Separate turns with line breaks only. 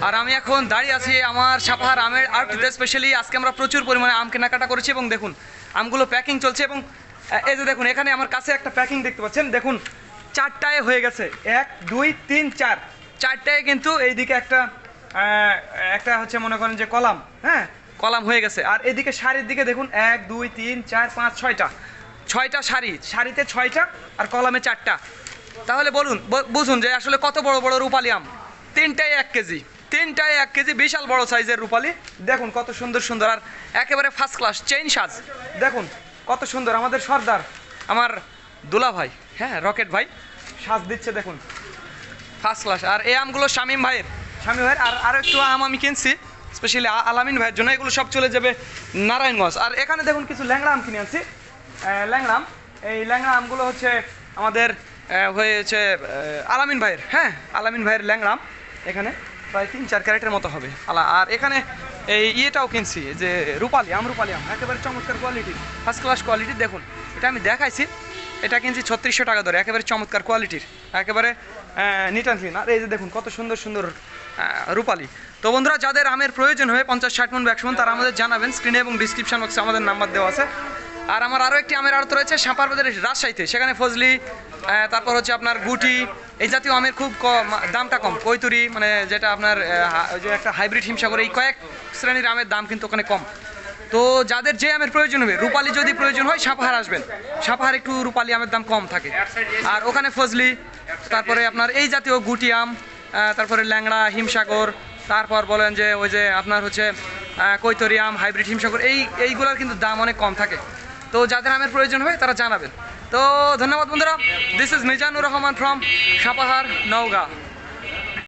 আর আমি এখন দাঁড়িয়ে আছি আমার সাপাহার আমের আর্টিতে স্পেশালি। আজকে আমরা প্রচুর পরিমাণে আম কেনাকাটা করেছি এবং দেখুন, আমগুলো প্যাকিং চলছে এবং এই যে দেখুন, এখানে আমার কাছে একটা প্যাকিং দেখতে পাচ্ছেন। দেখুন, চারটায় হয়ে গেছে। এক, দুই, তিন, চার। চারটায় কিন্তু এইদিকে একটা একটা হচ্ছে মনে করেন যে কলাম হ্যাঁ? কলাম হয়ে গেছে। আর এদিকে শাড়ির দিকে দেখুন, এক, দুই, তিন, চার, পাঁচ, ছয়টা। ছয়টা শাড়ি। শাড়িতে ছয়টা আর কলামে চারটা। তাহলে বলুন বুঝুন যে আসলে কত বড় বড় রূপালি আম। তিনটায় এক কেজি। তিনটায় এক কেজি, বিশাল বড় সাইজের রূপালি। দেখুন কত সুন্দর সুন্দর, আর একেবারে ফার্স্ট ক্লাস চেইন সাজ। দেখুন কত সুন্দর, আমাদের সর্দার, আমার দুলা ভাই হ্যাঁ রকেট ভাই, সাজ দিচ্ছে, দেখুন। ফার্স্ট ক্লাস আর এই আমগুলো শামীম ভাইয়ের। শামীম ভাইয়ের, আর আরও একটু আম আমি কিনছি স্পেশালি আলামিন ভাইয়ের জন্য, এগুলো সব চলে যাবে নারায়ণগঞ্জ। আর এখানে দেখুন কিছু ল্যাংড়া আম কিনে আনছি। ল্যাংড়া আম, এই ল্যাংড়া আমগুলো হচ্ছে আমাদের হয়েছে আলামিন ভাইয়ের হ্যাঁ আলামিন ভাইয়ের ল্যাংড়া আম, এখানে। প্রায় তিন চার ক্যারেটের মতো হবে। আলা, আর এখানে এই ইয়েটাও কিনছি যে রূপালি, আম রূপালি আম, একেবারে চমৎকার কোয়ালিটির ফার্স্ট ক্লাস কোয়ালিটির দেখুন, এটা আমি দেখাইছি, এটা কিনছি ছত্রিশশো টাকা ধরে, একেবারে চমৎকার কোয়ালিটির একেবারে নিট অ্যান্ড ক্লিন আর এই যে দেখুন, কত সুন্দর সুন্দর রূপালি। তো বন্ধুরা, যাদের আমের প্রয়োজন হয় পঞ্চাশ ষাট মন একশো মন তারা আমাদের জানাবেন স্ক্রিনে এবং ডিসক্রিপশন বক্সে আমাদের নাম্বার দেওয়া আছে। আর আমার আরও একটি আমের আড়ত রয়েছে, সাপার বাজারের রাজশাহীতে, সেখানে ফজলি তারপর হচ্ছে আপনার গুটি এই জাতীয় আমের খুব কম, দামটা কম। কৈতুরি মানে যেটা আপনার যে একটা হাইব্রিড হিমসাগর, এই কয়েক শ্রেণির আমের দাম কিন্তু ওখানে কম। তো যাদের যে আমের প্রয়োজন হবে, রূপালি যদি প্রয়োজন হয়, সাপাহার আসবেন। সাপাহার একটু রূপালি আমের দাম কম থাকে। আর ওখানে ফজলি, তারপরে আপনার এই জাতীয় গুটি আম তারপরে ল্যাংড়া, হিমসাগর, তারপর বলেন যে ওই যে আপনার হচ্ছে কৈতরি আম, হাইব্রিড হিমসাগর, এই, এইগুলোর কিন্তু দাম অনেক কম থাকে। তো যাদের আমের প্রয়োজন হয় তারা জানাবেন। তো ধন্যবাদ বন্ধুরা। This is Mizanur Rahman from Sapahar Naogaon.